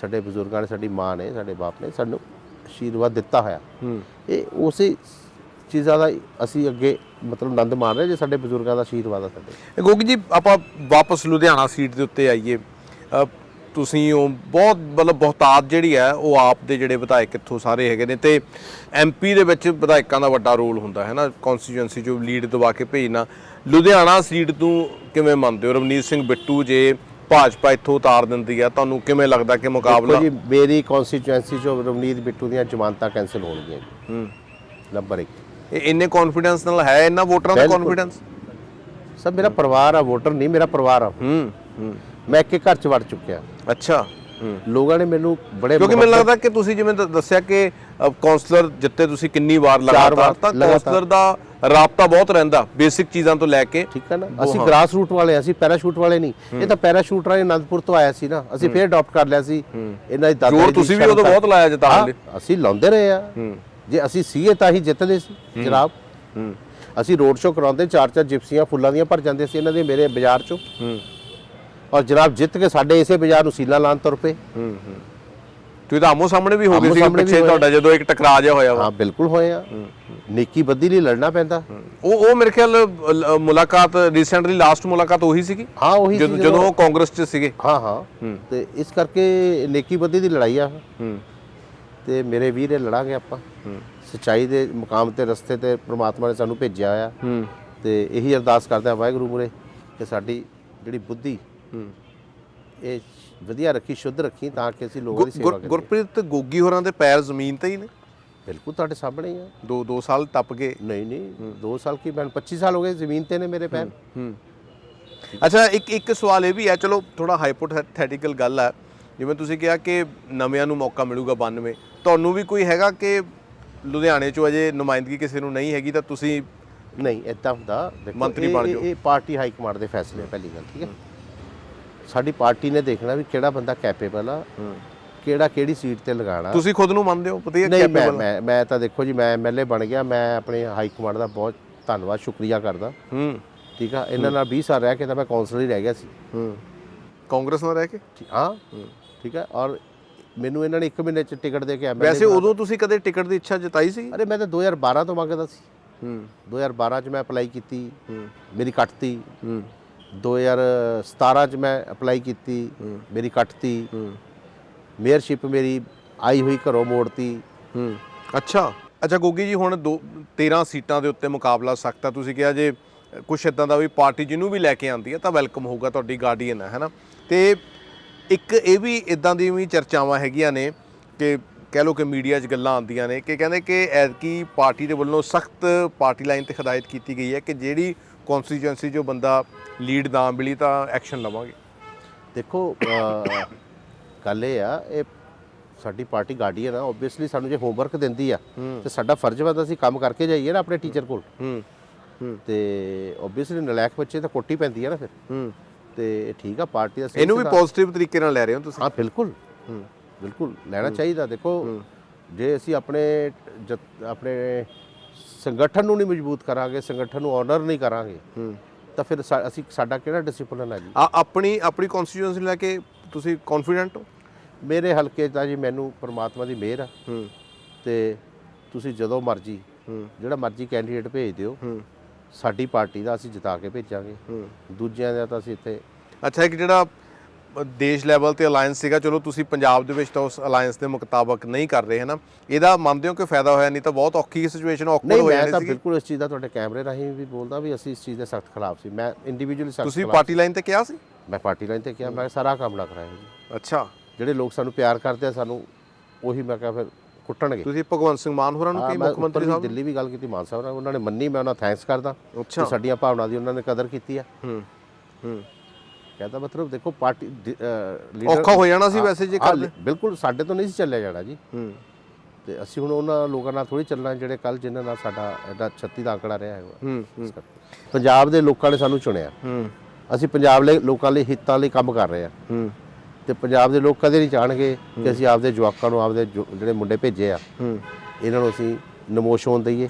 ਸਾਡੇ ਬਜ਼ੁਰਗਾਂ ਨੇ ਸਾਡੀ ਮਾਂ ਨੇ ਸਾਡੇ ਬਾਪ ਨੇ ਸਾਨੂੰ ਆਸ਼ੀਰਵਾਦ ਦਿੱਤਾ ਹੋਇਆ। ਹੂੰ। ਇਹ ਉਸੇ ਚੀਜ਼ਾਂ ਦਾ ਅਸੀਂ ਅੱਗੇ ਮਤਲਬ ਆਨੰਦ ਮਾਣ ਰਹੇ ਜੇ ਸਾਡੇ ਬਜ਼ੁਰਗਾਂ ਦਾ ਆਸ਼ੀਰਵਾਦ ਆ ਸਾਡੇ। ਗੋਗੀ ਜੀ ਆਪਾਂ ਵਾਪਸ ਲੁਧਿਆਣਾ ਸੀਟ ਦੇ ਉੱਤੇ ਆਈਏ। ਤੁਸੀਂ ਉਹ ਬਹੁਤ ਮਤਲਬ ਬਹੁਤਾਤ ਜਿਹੜੀ ਹੈ ਉਹ ਆਪ ਦੇ ਜਿਹੜੇ ਵਿਧਾਇਕ ਇੱਥੋਂ ਸਾਰੇ ਹੈਗੇ ਨੇ ਤੇ ਐਮਪੀ ਦੇ ਵਿੱਚ ਵਿਧਾਇਕਾਂ ਦਾ ਵੱਡਾ ਰੋਲ ਹੁੰਦਾ ਹੈ ਨਾ? ਕਨਸਟੀਚੁਐਂਸੀ ਜੋ ਲੀਡ ਦਵਾ ਕੇ ਭੇਜਣਾ। ਲੁਧਿਆਣਾ ਸੀਟ ਤੋਂ ਕਿਵੇਂ ਮੰਨਦੇ ਹੋ? ਰਵਨੀਤ ਸਿੰਘ ਬਿੱਟੂ ਜੇ ਭਾਜਪਾ ਇੱਥੋਂ ਉਤਾਰ ਦਿੰਦੀ ਆ ਤੁਹਾਨੂੰ ਕਿਵੇਂ ਲੱਗਦਾ ਕਿ ਮੁਕਾਬਲਾ ਜੀ ਮੇਰੀ ਕਨਸਟੀਚੁਐਂਸੀ ਚੋਂ ਰਵਨੀਤ ਬਿੱਟੂ ਦੀਆਂ ਜ਼ਮਾਨਤਾਂ ਕੈਨਸਲ ਹੋਣਗੀਆਂ ਜੀ। ਹੂੰ। ਨੰਬਰ 1 ਇਹ ਇੰਨੇ ਕੌਨਫੀਡੈਂਸ ਨਾਲ ਹੈ ਇਹਨਾਂ ਵੋਟਰਾਂ ਦਾ ਬਿਲਕੁਲ। ਕੌਨਫੀਡੈਂਸ ਸਭ ਮੇਰਾ ਪਰਿਵਾਰ ਆ ਵੋਟਰ ਨਹੀਂ ਮੇਰਾ ਪਰਿਵਾਰ ਆ। ਹੂੰ ਹੂੰ। ਮੈਂ ਇੱਕ ਘਰ ਚ ਵੜ ਚੁੱਕਿਆ। ਅੱਛਾ ਹੂੰ। ਲੋਕਾਂ ਨੇ ਮੈਨੂੰ ਬੜੇ ਕਿਉਂਕਿ ਮੈਨੂੰ ਲੱਗਦਾ ਕਿ ਤੁਸੀਂ ਜਿਵੇਂ ਦ- ਦੱਸਿਆ ਕਿ ਕਾਉਂਸਲਰ ਜਿੱਤੇ ਤੁਸੀਂ ਕਿੰਨੀ ਵਾਰ ਲਗਾਤਾਰ ਵਾਰ ਤਾਂ ਲਗਾਤਾਰ। ਕਾਉਂਸਲਰ ਦਾ ਰਾਬਤਾ ਬਹੁਤ ਰਹਿੰਦਾ ਬੇਸਿਕ ਚੀਜ਼ਾਂ ਤੋਂ ਲੈ ਕੇ। ਠੀਕ ਹੈ ਨਾ? ਅਸੀਂ ਗ੍ਰਾਸ ਰੂਟ ਵਾਲੇ ਹਾਂ, ਅਸੀਂ ਪੈਰਾਸ਼ੂਟ ਵਾਲੇ ਨਹੀਂ। ਇਹ ਤਾਂ ਪੈਰਾਸ਼ੂਟਰਾਂ ਨੇ ਅਨੰਦਪੁਰ ਤੋਂ ਆਇਆ ਸੀ ਨਾ ਅਸੀਂ ਫੇਰ ਅਡਾਪਟ ਕਰ ਲਿਆ ਸੀ। ਇਹਨਾਂ ਦੀ ਦਾਦਾ ਜੋਰ ਤੁਸੀਂ ਵੀ ਉਦੋਂ ਬਹੁਤ ਲਾਇਆ ਹਾਂ, ਅਸੀਂ ਲਾਉਂਦੇ ਰਹੇ ਆ। ਹੂੰ। ਜੇ ਅਸੀਂ ਸੀਏ ਤਾਂ ਹੀ ਜਿੱਤਦੇ ਸੀ ਜਨਾਬ। ਹੂੰ। ਅਸੀਂ ਰੋਡ ਸ਼ੋਅ ਕਰਾਉਂਦੇ ਚਾਰ ਚਾਰ ਜਿਪਸੀਆਂ ਫੁੱਲਾਂ ਦੀਆਂ ਭਰ ਜਾਂਦੇ ਸੀ ਇਹਨਾਂ ਦੇ ਮੇਰੇ ਬਾਜ਼ਾਰ ਚੋਂ। ਹੂੰ। ਔਰ ਜਨਾਬ ਜਿੱਤ ਕੇ ਸਾਡੇ ਇਸੇ ਬਾਜ਼ਾਰ ਨੂੰ ਸੀਲਾ ਲਾਉਣ ਤੁਰ ਪਏ। ਹੂੰ ਹੂੰ। ਤੁਸੀਂ ਤਾਂ ਆਮੋ ਸਾਹਮਣੇ ਵੀ ਹੋ ਗਏ ਸੀ ਪਿੱਛੇ। ਤੁਹਾਡਾ ਜਦੋਂ ਇੱਕ ਟਕਰਾ ਜਿਹਾ ਹੋਇਆ ਵਾ। ਹਾਂ ਬਿਲਕੁਲ ਹੋਏ ਆ। ਨੇਕੀ ਬੱਦੀ ਲਈ ਲੜਨਾ ਪੈਂਦਾ। ਉਹ ਉਹ ਮੇਰੇ ਖਿਆਲ ਮੁਲਾਕਾਤ ਰੀਸੈਂਟਲੀ ਲਾਸਟ ਮੁਲਾਕਾਤ ਉਹੀ ਸੀਗੀ? ਹਾਂ ਉਹੀ ਜਦੋਂ ਜਦੋਂ ਉਹ ਕਾਂਗਰਸ 'ਚ ਸੀਗੇ। ਹਾਂ ਹਾਂ। ਤੇ ਇਸ ਕਰਕੇ ਨੇਕੀ ਬੱਦੀ ਦੀ ਲੜਾਈ ਆ। ਹੂੰ। ਤੇ ਮੇਰੇ ਵੀਰ ਲੜਾਂਗੇ ਆਪਾਂ। ਸਚਾਈ ਦੇ ਮੁਕਾਮ ਤੇ ਰਸਤੇ ਤੇ ਪ੍ਰਮਾਤਮਾ ਨੇ ਸਾਨੂੰ ਭੇਜਿਆ ਆ। ਤੇ ਇਹੀ ਅਰਦਾਸ ਕਰਦੇ ਆ ਵਾਹਿਗੁਰੂ ਮੂਰੇ ਕਿ ਸਾਡੀ ਜਿਹੜੀ ਬੁੱਧੀ ਇਹ ਵਧੀਆ ਰੱਖੀ ਸ਼ੁੱਧ ਰੱਖੀ ਤਾਂ ਕਿ ਅਸੀਂ ਲੋਕਾਂ ਦੀ ਸੇਵਾ ਕਰੀਏ। ਗੁਰਪ੍ਰੀਤ ਗੋਗੀ ਹੋਰਾਂ ਦੇ ਪੈਰ ਜ਼ਮੀਨ ਤੇ ਹੀ ਨੇ? ਬਿਲਕੁਲ ਤੁਹਾਡੇ ਸਾਹਮਣੇ ਹੀ ਆ। ਦੋ ਦੋ ਸਾਲ ਟੱਪ ਗਏ। ਨਹੀਂ ਨਹੀਂ 2 ਸਾਲ ਕੀ ਮੈਂ 25 ਸਾਲ ਹੋ ਗਏ ਜ਼ਮੀਨ ਤੇ ਨੇ ਮੇਰੇ ਪੈਰ। ਹੂੰ ਅੱਛਾ ਇੱਕ ਇੱਕ ਸਵਾਲ ਇਹ ਵੀ ਹੈ ਚਲੋ ਥੋੜਾ ਹਾਈਪੋਥੈਟੀਕਲ ਗੱਲ ਹੈ ਜਿਵੇਂ ਤੁਸੀਂ ਕਿਹਾ ਕਿ ਨਵਿਆਂ ਨੂੰ ਮੌਕਾ ਮਿਲੂਗਾ 92 ਤੁਹਾਨੂੰ ਵੀ ਕੋਈ ਹੈਗਾ ਕਿ ਲੁਧਿਆਣੇ 'ਚੋਂ ਅਜੇ ਨੁਮਾਇੰਦਗੀ ਕਿਸੇ ਨੂੰ ਨਹੀਂ ਹੈਗੀ ਤਾਂ ਤੁਸੀਂ ਨਹੀਂ ਇਦਾਂ ਹੁੰਦਾ ਦੇਖੋ ਮੰਤਰੀ ਬਣ ਇਹ- ਜਾਓ। ਇਹ ਪਾਰਟੀ ਹਾਈ ਕਮਾਂਡ ਦੇ ਫੈਸਲੇ ਆ ਪਹਿਲੀ ਗੱਲ ਠੀਕ ਹੈ? ਸਾਡੀ ਪਾਰਟੀ ਨੇ ਦੇਖਣਾ ਵੀ ਕਿਹੜਾ ਬੰਦਾ ਕੈਪੇਬਲ ਆ ਕਿਹੜਾ ਕਿਹੜੀ ਸੀਟ ਤੇ ਲਗਾਣਾ। ਤੁਸੀਂ ਖੁਦ ਨੂੰ ਮੰਨਦੇ ਹੋ ਵਧੀਆ ਨਹੀਂ ਮੈਂ capable? ਮੈਂ ਮੈਂ ਤਾਂ ਦੇਖੋ ਜੀ ਮੈਂ ਐਮਐਲਏ ਬਣ ਗਿਆ ਮੈਂ ਆਪਣੇ ਹਾਈ ਕਮਾਂਡ ਦਾ ਬਹੁਤ ਧੰਨਵਾਦ ਸ਼ੁਕਰੀਆ ਕਰਦਾ। ਹੂੰ। ਠੀਕ ਆ ਇਹਨਾਂ ਨਾਲ 20 ਸਾਲ ਰਹਿ ਕੇ ਤਾਂ ਮੈਂ ਕਾਉਂਸਲਰ ਹੀ ਰਹਿ ਗਿਆ ਸੀ। ਹੂੰ। ਕਾਂਗਰਸ ਨਾਲ ਰਹਿ ਕੇ? ਠੀਕ- ਹਾਂ। ਠੀਕ ਹੈ ਔਰ ਮੈਨੂੰ ਇਹਨਾਂ ਨੇ 1 ਮਹੀਨੇ ਚ ਟਿਕਟ ਦੇ ਕੇ ਐਮਐਲਏ ਵੈਸੇ ਉਦੋਂ ਤੁਸੀਂ ਕਦੇ ਟਿਕਟ ਦੀ ਇੱਛਾ ਜਤਾਈ ਸੀ? ਅਰੇ ਮੈਂ ਤਾਂ 2012 ਤੋਂ ਮੰਗਦਾ ਸੀ। ਹੂੰ। 2012 ਚ ਮੈਂ ਅਪਲਾਈ ਕੀਤੀ। ਹੂੰ। ਮੇਰੀ ਕੱਟਤੀ। ਹੂੰ। 2017 ਚ ਮੈਂ ਅਪਲਾਈ ਕੀਤੀ। ਮੇਰੀ ਕੱਟਤੀ। ਹੂੰ। ਮੇਅਰਸ਼ਿਪ ਮੇਰੀ ਆਈ ਹੋਈ ਘਰੋਂ ਮੋੜਤੀ। ਹੂੰ। ਅੱਛਾ। ਅੱਛਾ ਗੋਗੀ ਜੀ ਹੁਣ ਦੋ 13 ਸੀਟਾਂ ਦੇ ਉੱਤੇ ਮੁਕਾਬਲਾ ਸਖਤ ਆ। ਤੁਸੀਂ ਕਿਹਾ ਜੇ ਕੁਛ ਇਦਾਂ ਦਾ ਵੀ ਪਾਰਟੀ ਜਿਹਨੂੰ ਵੀ ਲੈ ਕੇ ਆਂਦੀ ਹੈ ਤਾਂ ਵੈਲਕਮ ਹੋਊਗਾ ਤੁਹਾਡੀ ਗਾਰਡੀਅਨ ਹੈ ਹੈਨਾ ਤੇ ਇੱਕ ਇਹ ਵੀ ਇਦਾਂ ਦੀ ਵੀ ਚਰਚਾਵਾਂ ਹੈਗੀਆਂ ਨੇ ਕਿ ਕਹਿ ਲਓ ਕਿ ਮੀਡੀਆ 'ਚ ਗੱਲਾਂ ਆਉਂਦੀਆਂ ਨੇ ਕਿ ਕਹਿੰਦੇ ਕਿ ਐਤਕੀ ਪਾਰਟੀ ਦੇ ਵੱਲੋਂ ਸਖਤ ਪਾਰਟੀ ਲਾਈਨ ਤੇ ਹਦਾਇਤ ਕੀਤੀ ਗਈ ਹੈ ਕਿ ਜਿਹੜੀ ਕਨਸਟੀਚੁਐਂਸੀ 'ਚੋਂ ਬੰਦਾ ਲੀਡ ਨਾ ਮਿਲੀ ਤਾਂ ਐਕਸ਼ਨ ਲਵਾਂਗੇ। ਦੇਖੋ ਗੱਲ ਇਹ ਆ ਇਹ ਸਾਡੀ ਪਾਰਟੀ ਗਾਰਡੀਅਨ ਆ ਆਬਵੀਅਸਲੀ ਸਾਨੂੰ ਜੇ ਹੋਮਵਰਕ ਦਿੰਦੀ ਆ ਤੇ ਸਾਡਾ ਫਰਜ਼ ਤਾਂ ਅਸੀਂ ਕੰਮ ਕਰਕੇ ਜਾਈਏ ਨਾ ਆਪਣੇ ਟੀਚਰ ਕੋਲ। ਹੂੰ। ਤੇ ਆਬਵੀਅਸਲੀ ਨਲਾਇਕ ਬੱਚੇ ਤਾਂ ਕੋਟੀ ਪੈਂਦੀ ਆ ਨਾ ਫਿਰ। ਹੂੰ। ਤੇ ਠੀਕ ਆ ਪਾਰਟੀ ਦਾ ਇਹਨੂੰ ਵੀ ਪੋਜ਼ਿਟਿਵ ਤਰੀਕੇ ਨਾਲ ਲੈ ਰਹੇ ਹੋ ਤੁਸੀਂ? ਹਾਂ ਬਿਲਕੁਲ। ਹੂੰ ਬਿਲਕੁਲ ਲੈਣਾ ਚਾਹੀਦਾ। ਦੇਖੋ ਜੇ ਅਸੀਂ ਆਪਣੇ ਆਪਣੇ ਸੰਗਠਨ ਨੂੰ ਨਹੀਂ ਮਜ਼ਬੂਤ ਕਰਾਂਗੇ ਸੰਗਠਨ ਨੂੰ ਆਨਰ ਨਹੀਂ ਕਰਾਂਗੇ ਹੂੰ। ਤਾਂ ਫਿਰ ਅਸੀਂ ਸਾਡਾ ਕਿਹੜਾ ਡਿਸਪਲਿਨ ਹੈ ਜੀ? ਆ ਆਪਣੀ ਆਪਣੀ ਕਨਸਟੀਟਿਊਂਸੀ ਲੈ ਕੇ ਤੁਸੀਂ ਕੌਨਫੀਡੈਂਟ ਹੋ? ਮੇਰੇ ਹਲਕੇ ਤਾਂ ਜੀ ਮੈਨੂੰ ਪਰਮਾਤਮਾ ਦੀ ਮਿਹਰ ਆ। ਹੂੰ। ਤੇ ਤੁਸੀਂ ਜਦੋਂ ਮਰਜ਼ੀ ਜਿਹੜਾ ਮਰਜ਼ੀ ਕੈਂਡੀਡੇਟ ਭੇਜ ਦਿਓ। ਹੂੰ। ਸਾਡੀ ਪਾਰਟੀ ਦਾ ਅਸੀਂ ਜਿਤਾ ਕੇ ਭੇਜਾਂਗੇ। ਦੂਜਿਆਂ ਦਾ ਤਾਂ ਅਸੀਂ ਇੱਥੇ ਅੱਛਾ ਇੱਕ ਜਿਹੜਾ ਦੇਸ਼ ਲੈਵਲ ਤੇ ਅਲਾਈਅੰਸ ਸੀਗਾ ਚਲੋ ਤੁਸੀਂ ਪੰਜਾਬ ਦੇ ਵਿੱਚ ਤਾਂ ਉਸ ਅਲਾਈਅੰਸ ਦੇ ਮੁਤਾਬਕ ਨਹੀਂ ਕਰ ਰਹੇ ਹਨਾ? ਇਹਦਾ ਮੰਨਦੇ ਹੋ ਕਿ ਫਾਇਦਾ ਹੋਇਆ? ਨਹੀਂ ਤਾਂ ਬਹੁਤ ਔਖੀ ਸਿਚੁਏਸ਼ਨ ਔਕਵਰਡ ਨਹੀਂ ਹੋ ਮੈਂ ਜਾਣੀ ਤਾਂ ਸੀ ਬਿਲਕੁਲ ਇਸ ਚੀਜ਼ ਦਾ ਤੁਹਾਡੇ ਕੈਮਰੇ ਰਾਹੀਂ ਵੀ ਬੋਲਦਾ ਵੀ ਅਸੀਂ ਇਸ ਚੀਜ਼ ਦੇ ਸਖਤ ਖਿਲਾਫ ਸੀ। ਮੈਂ ਇੰਡੀਵਿਜੂਅਲੀ ਸਖਤ ਤੁਸੀਂ ਪਾਰਟੀ ਲਾਈਨ ਤੇ ਕਿਹਾ ਸੀ? ਮੈਂ ਪਾਰਟੀ ਲਾਈਨ ਤੇ ਕਿਹਾ ਮੈਂ ਸਾਰਾ ਕੰਮ ਨਾ ਕਰਾਇਆ ਜੀ। ਅੱਛਾ। ਜਿਹੜੇ ਲੋਕ ਸਾਨੂੰ ਪਿਆਰ ਕਰਦੇ ਆ ਸਾਨੂੰ ਉਹੀ ਮੈਂ ਕਿਹਾ ਫਿਰ ਕੁੱਟਣਗੇ। ਤੁਸੀਂ ਭਗਵੰਤ ਸਿੰਘ ਮਾਨ ਹੋਰਾਂ ਨੂੰ ਕੀ ਮੁੱਖ ਮੰਤਰੀ ਸਾਹਿਬ ਦਿੱਲੀ ਵੀ ਗੱਲ ਕੀਤੀ ਮਾਨ ਸਾਹਿਬ ਨਾਲ। ਉਹਨਾਂ ਨੇ ਮੰਨੀ ਮੈਂ ਉਹਨਾਂ ਥੈਂਕਸ ਕਰਦਾ ਤੇ ਸਾਡੀਆਂ ਭਾਵਨਾ ਦੀ ਉਹਨਾਂ ਨੇ ਕਦਰ ਕੀਤੀ ਆ। ਹੂੰ ਹੂੰ। ਕਹਿੰਦਾ ਮਤਲਬ ਦੇਖੋ ਪਾਰਟੀ ਲੀਡਰ ਔਖਾ ਹੋ ਜਾਣਾ ਸੀ ਵੈਸੇ ਜੇ ਕਰ ਬਿਲਕੁਲ ਸਾਡੇ ਤੋਂ ਨਹੀਂ ਸੀ ਚੱਲਿਆ ਜਾਣਾ ਜੀ। ਹੂੰ। ਤੇ ਅਸੀਂ ਹੁਣ ਉਹਨਾਂ ਲੋਕਾਂ ਨਾਲ ਥੋੜੀ ਚੱਲਣਾ ਜਿਹੜੇ ਕੱਲ ਜਿਨ੍ਹਾਂ ਨਾਲ ਸਾਡਾ ਐਡਾ 36 ਦਾ ਅੰਕੜਾ ਰਿਹਾ ਹੈ ਹੂੰ। ਹੂੰ ਪੰਜਾਬ ਦੇ ਲੋਕਾਂ ਨੇ ਸਾਨੂੰ ਚੁਣਿਆ। ਹੂੰ। ਅਸੀਂ ਪੰਜਾਬ ਲਈ ਲੋਕਾਂ ਲਈ ਹਿੱਤਾਂ ਲਈ ਕੰਮ ਕਰ ਰਹੇ ਆ ਹੂੰ। ਤੇ ਪੰਜਾਬ ਦੇ ਲੋਕ ਕਦੇ ਨਹੀਂ ਚਾਹਣਗੇ ਕਿ ਅਸੀਂ ਆਪਦੇ ਜਵਾਕਾਂ ਨੂੰ ਆਪਦੇ ਜੋ- ਜਿਹੜੇ ਮੁੰਡੇ ਭੇਜੇ ਆ ਹੂੰ। ਇਹਨਾਂ ਨੂੰ ਅਸੀਂ ਨਮੋਸ਼ ਹੋਣ ਦਈਏ।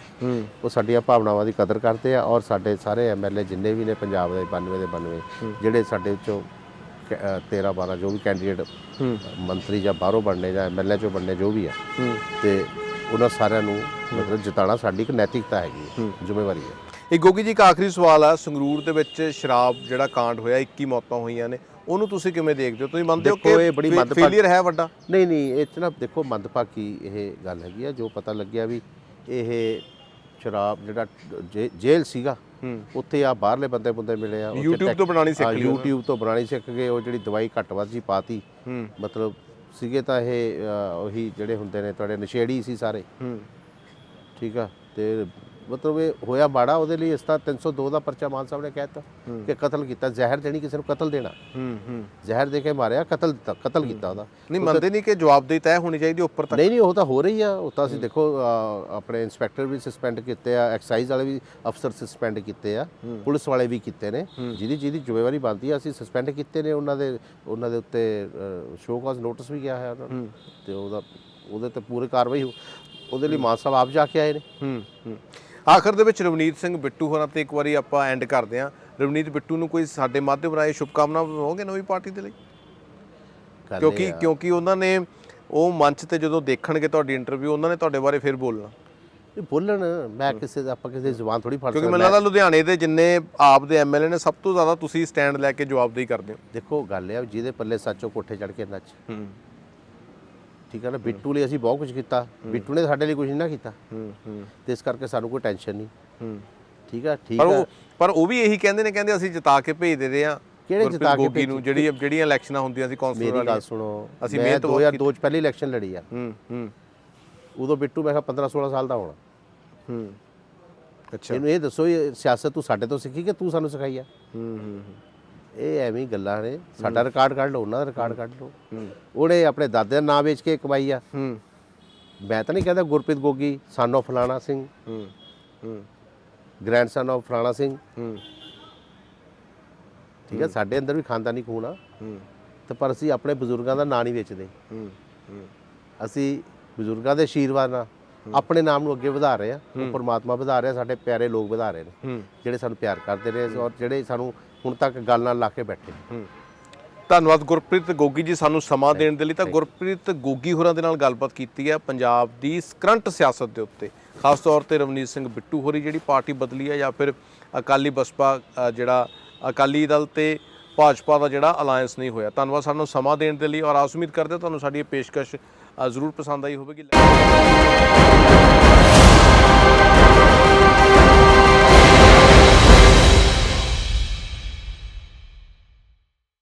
ਉਹ ਸਾਡੀਆਂ ਭਾਵਨਾਵਾਂ ਦੀ ਕਦਰ ਕਰਦੇ ਆ ਔਰ ਸਾਡੇ ਸਾਰੇ ਐਮਐਲਏ ਜਿੰਨੇ ਵੀ ਨੇ ਪੰਜਾਬ ਦੇ 92 ਦੇ 92 ਜਿਹੜੇ ਸਾਡੇ ਵਿੱਚੋਂ 13 12 ਜੋ ਵੀ ਕੈਂਡੀਡੇਟ ਮੰਤਰੀ ਜਾਂ ਬਾਹਰੋਂ ਬਣਨੇ ਜਾਂ ਐਮਐਲਏ ਚੋਂ ਬਣਨੇ ਜੋ ਵੀ ਆ ਤੇ ਉਹਨਾਂ ਸਾਰਿਆਂ ਨੂੰ ਮਤਲਬ ਜਿਤਾਣਾ ਸਾਡੀ ਇੱਕ ਨੈਤਿਕਤਾ ਹੈਗੀ ਹੈ, ਜ਼ਿੰਮੇਵਾਰੀ ਹੈ। ਇਹ ਗੋਗੀ ਜੀ ਇੱਕ ਆਖਰੀ ਸਵਾਲ ਆ ਸੰਗਰੂਰ ਦੇ ਵਿੱਚ ਸ਼ਰਾਬ ਜਿਹੜਾ ਕਾਂਡ ਹੋਇਆ 21 ਮੌਤਾਂ ਹੋਈਆਂ ਨੇ। ਉਹਨੂੰ ਤੁਸੀਂ ਕਿਵੇਂ ਦੇਖਦੇ ਹੋ? ਤੁਸੀਂ ਮੰਨਦੇ ਹੋ ਦੇਖੋ, ਕਿ ਇਹ ਬੜੀ ਮੰਦਭਾਗੀ- ਫੇਲਿਅਰ ਹੈ ਵੱਡਾ? ਨਹੀਂ ਨਹੀਂ ਇਹ 'ਚ ਨਾ ਦੇਖੋ ਮੰਦਭਾਗੀ ਇਹ ਗੱਲ ਹੈਗੀ ਆ ਜੋ ਪਤਾ ਲੱਗਿਆ ਵੀ ਇਹ ਸ਼ਰਾਬ ਜਿਹੜਾ ਜੇ- ਜੇਲ੍ਹ ਸੀਗਾ ਉੱਥੇ ਆ ਬਾਹਰਲੇ ਬੰਦੇ ਬੰਦੇ ਮਿਲੇ ਆ ਉੱਥੇ YouTube ਤੋਂ ਬਣਾਉਣੀ ਸਿੱਖ ਹਾਂ, ਲਈ ਉਹਨਾਂ YouTube ਤੋਂ ਬਣਾਣੀ ਸਿੱਖ ਗਏ ਉਹ ਜਿਹੜੀ ਦਵਾਈ ਘੱਟ ਵੱਧ ਜੀ ਪਾਤੀ। ਹੂੰ। ਮਤਲਬ ਸੀਗੇ ਤਾਂ ਇਹ ਅ, ਉਹੀ ਜਿਹੜੇ ਹੁੰਦੇ ਨੇ ਤੁਹਾਡੇ ਨਸ਼ੇੜੀ ਸੀ ਸਾਰੇ। ਹੂੰ। ਠੀਕ ਆ ਤੇ ਮਤਲਬ ਇਹ ਹੋਇਆ ਮਾੜਾ ਉਹਦੇ ਲਈ ਇਸ ਤਾਂ 302 ਦਾ ਪਰਚਾ ਮਾਨ ਸਾਹਿਬ ਨੇ ਕਹਿਤਾ ਕਿ ਕਤਲ ਕੀਤਾ ਜ਼ਹਿਰ ਦੇਣੀ ਕਿਸੇ ਨੂੰ ਕਤਲ ਦੇਣਾ। ਹੂੰ ਹੂੰ। ਜ਼ਹਿਰ ਦੇ ਕੇ ਮਾਰਿਆ ਕਤਲ ਦਿੱਤਾ ਕਤਲ ਕੀਤਾ ਉਹਦਾ। ਨਹੀਂ ਮੰਨਦੇ ਨਹੀਂ ਕਿ ਜਵਾਬਦੇਹੀ ਤੈਅ ਹੋਣੀ ਚਾਹੀਦੀ ਉੱਪਰ ਤੱਕ। ਨਹੀਂ ਨਹੀਂ ਉਹ ਤਾਂ ਹੋ ਰਹੀ ਆ। ਉਹ ਤਾਂ ਅਸੀਂ ਦੇਖੋ ਆਪਣੇ ਇਨਸਪੈਕਟਰ ਵੀ ਸਸਪੈਂਡ ਕੀਤੇ ਆ ਐਕਸਾਈਜ਼ ਵਾਲੇ ਵੀ ਅਫਸਰ ਸਸਪੈਂਡ ਕੀਤੇ ਆ ਪੁਲਿਸ ਵਾਲੇ ਵੀ ਕੀਤੇ ਨੇ। ਜਿਹਦੀ ਜਿਹਦੀ ਜ਼ਿੰਮੇਵਾਰੀ ਬਣਦੀ ਆ ਅਸੀਂ ਸਸਪੈਂਡ ਕੀਤੇ ਨੇ ਉਹਨਾਂ ਦੇ ਉਹਨਾਂ ਦੇ ਉੱਤੇ ਸ਼ੋਅ ਕਾਜ਼ ਨੋਟਿਸ ਵੀ ਗਿਆ ਹੈ ਉਹਨਾਂ ਨੂੰ। ਤੇ ਉਹਦਾ ਉਹਦੇ ਤੇ ਪੂਰੀ ਕਾਰਵਾਈ ਹੋ- ਉਹਦੇ ਲਈ ਮਾਨ ਸਾਹਿਬ ਆਪ ਜਾ ਕੇ ਆਏ ਨੇ। ਹੂੰ ਹੂੰ। ਆਖਰ ਦੇ ਵਿੱਚ ਰਵਨੀਤ ਸਿੰਘ ਬਿੱਟੂ ਹੋਰਾਂ ਤੇ ਇੱਕ ਵਾਰੀ ਆਪਾਂ ਐਂਡ ਕਰਦੇ ਹਾਂ। ਰਵਨੀਤ ਬਿੱਟੂ ਨੂੰ ਕੋਈ ਸਾਡੇ ਮਾਧਿਅਮ ਰਾਹੀਂ ਸ਼ੁਭਕਾਮਨਾ ਹੋਗੇ ਨਵੀਂ ਪਾਰਟੀ ਦੇ ਲਈ? ਕਿਉਂਕਿ ਕਿਉਂਕਿ ਉਹਨਾਂ ਨੇ ਉਹ ਮੰਚ ਤੇ ਜਦੋਂ ਦੇਖਣਗੇ ਤੁਹਾਡੀ ਇੰਟਰਵਿਊ ਉਹਨਾਂ ਨੇ ਤੁਹਾਡੇ ਬਾਰੇ ਫਿਰ ਬੋਲਣਾ। ਇਹ ਬੋਲਣ ਮੈਂ ਕਿਸੇ ਦਾ ਆਪਾਂ ਕਿਸੇ ਦੀ ਜ਼ੁਬਾਨ ਥੋੜੀ ਫੜ ਕਿਉਂਕਿ ਸਕਦਾ। ਮੈਨੂੰ ਲੱਗਦਾ ਲੁਧਿਆਣੇ ਦੇ ਜਿੰਨੇ ਆਪ ਦੇ ਐਮਐਲਏ ਨੇ ਸਭ ਤੋਂ ਜ਼ਿਆਦਾ ਤੁਸੀਂ ਸਟੈਂਡ ਲੈ ਕੇ ਜਵਾਬਦੇਹੀ ਕਰਦੇ ਹੋ। ਦੇਖੋ ਗੱਲ ਇਹ ਆ ਜਿਹਦੇ ਪੱਲੇ ਸੱਚੋ ਕੋਠੇ ਚੜ ਕੇ ਨੱਚ। ਹੂੰ। ਠੀਕ ਹੈ ਨਾ? ਬਿੱਟੂ ਲਈ ਅਸੀਂ ਬਹੁਤ ਕੁਝ ਕੀਤਾ। ਬਿੱਟੂ ਨੇ ਸਾਡੇ ਲਈ ਕੁਝ ਨਹੀਂ ਕੀਤਾ। ਤੇ ਇਸ ਕਰਕੇ ਸਾਨੂੰ ਕੋਈ ਟੈਨਸ਼ਨ ਨਹੀਂ। ਹੂੰ। ਠੀਕ ਆ? ਠੀਕ ਆ। ਪਰ ਉਹ ਵੀ ਇਹੀ ਕਹਿੰਦੇ ਨੇ ਕਹਿੰਦੇ ਅਸੀਂ ਜਿਤਾ ਕੇ ਭੇਜ ਦਿੰਦੇ ਆ ਕਿਹੜੇ ਜਿਤਾ ਕੇ ਗੋਗੀ ਨੂੰ ਜਿਹੜੀ ਜਿਹੜੀਆਂ ਇਲੈਕਸ਼ਨਾਂ ਹੁੰਦੀਆਂ ਸੀ ਕੌਂਸਲਰ ਮੇਰੀ ਗੱਲ ਸੁਣੋ। ਅਸੀਂ ਮੈਂ ਮਿਹਨਤ ਬਹੁਤ 2002 ਚ ਪਹਿਲੀ ਇਲੈਕਸ਼ਨ ਲੜੀ ਆ। ਹੂੰ ਹੂੰ। ਉਦੋਂ ਬਿੱਟੂ ਮੈਂ ਕਿਹਾ 15 16 ਸਾਲ ਦਾ ਹੋਣਾ। ਹੂੰ। ਅੱਛਾ। ਇਹਨੂੰ ਇਹ ਦੱਸੋ ਇਹ ਸਿਆਸਤ ਤੂੰ ਸਾਡੇ ਤੋਂ ਸਿੱਖੀ ਕਿ ਤੂੰ ਸਾਨੂੰ ਸਿਖਾਈ ਆ? ਹੂੰ ਹੂੰ। ਇਹ ਐਵੇਂ ਗੱਲਾਂ ਨੇ। ਸਾਡਾ ਰਿਕਾਰਡ ਕੱਢ ਲਓ ਉਹਨਾਂ ਦਾ ਰਿਕਾਰਡ ਕੱਢ ਲਓ। ਉਹਨੇ ਆਪਣੇ ਦਾਦੇ ਦਾ ਨਾਂ ਵੇਚ ਕੇ ਕਮਾਈ ਆ। ਮੈਂ ਤਾਂ ਨਹੀਂ ਕਹਿੰਦਾ ਗੁਰਪ੍ਰੀਤ ਗੋਗੀ ਸਨ of ਫਲਾਣਾ ਸਿੰਘ। ਹੂੰ। ਹੂੰ। ਗ੍ਰੈਂਡਸਨ of ਫਲਾਣਾ ਸਿੰਘ। ਹੂੰ। ਠੀਕ ਹੈ ਸਾਡੇ ਅੰਦਰ ਵੀ ਖਾਨਦਾਨੀ ਖੂਨ ਆ। ਹੂੰ। ਤੇ ਪਰ ਅਸੀਂ ਆਪਣੇ ਬਜ਼ੁਰਗਾਂ ਦਾ ਨਾਂ ਨਹੀਂ ਵੇਚਦੇ। ਹੂੰ। ਹੂੰ। ਅਸੀਂ ਬਜ਼ੁਰਗਾਂ ਦੇ ਆਸ਼ੀਰਵਾਦ ਨਾਲ ਆਪਣੇ ਨਾਮ ਨੂੰ ਅੱਗੇ ਵਧਾ ਰਹੇ ਆ ਉਹ ਪਰਮਾਤਮਾ ਵਧਾ ਰਿਹਾ ਸਾਡੇ ਪਿਆਰੇ ਲੋਕ ਵਧਾ ਰਹੇ ਨੇ ਜਿਹੜੇ ਸਾਨੂੰ ਪਿਆਰ ਕਰਦੇ ਨੇ ਔਰ ਜਿਹੜੇ ਸਾਨੂੰ ਹੁਣ ਤੱਕ ਗੱਲ ਨਾਲ ਲਾ ਕੇ ਬੈਠੇ ਹੂੰ। ਧੰਨਵਾਦ ਗੁਰਪ੍ਰੀਤ ਗੋਗੀ ਜੀ ਸਾਨੂੰ ਸਮਾਂ ਦੇਣ ਦੇ ਲਈ। ਤਾਂ ਗੁਰਪ੍ਰੀਤ ਗੋਗੀ ਹੋਰਾਂ ਦੇ ਨਾਲ ਗੱਲਬਾਤ ਕੀਤੀ ਹੈ ਪੰਜਾਬ ਦੀ ਕਰੰਟ ਸਿਆਸਤ ਦੇ ਉੱਤੇ। ਖਾਸ ਤੌਰ ਤੇ ਰਵਨੀਤ ਸਿੰਘ ਬਿੱਟੂ ਹੋਰੀ ਜਿਹੜੀ ਪਾਰਟੀ ਬਦਲੀ ਹੈ ਜਾਂ ਫਿਰ ਅਕਾਲੀ ਬਸਪਾ ਜਿਹੜਾ ਅਕਾਲੀ ਦਲ ਤੇ ਭਾਜਪਾ ਦਾ ਜਿਹੜਾ ਅਲਾਈਅੰਸ ਨਹੀਂ ਹੋਇਆ। ਧੰਨਵਾਦ ਸਾਨੂੰ ਸਮਾਂ ਦੇਣ ਦੇ ਲਈ ਔਰ ਆਸ ਉਮੀਦ ਕਰਦੇ ਤੁਹਾਨੂੰ ਸਾਡੀ ਇਹ ਪੇਸ਼ਕਸ਼ ਜ਼ਰੂਰ ਪਸੰਦ ਆਈ ਹੋਵੇਗੀ।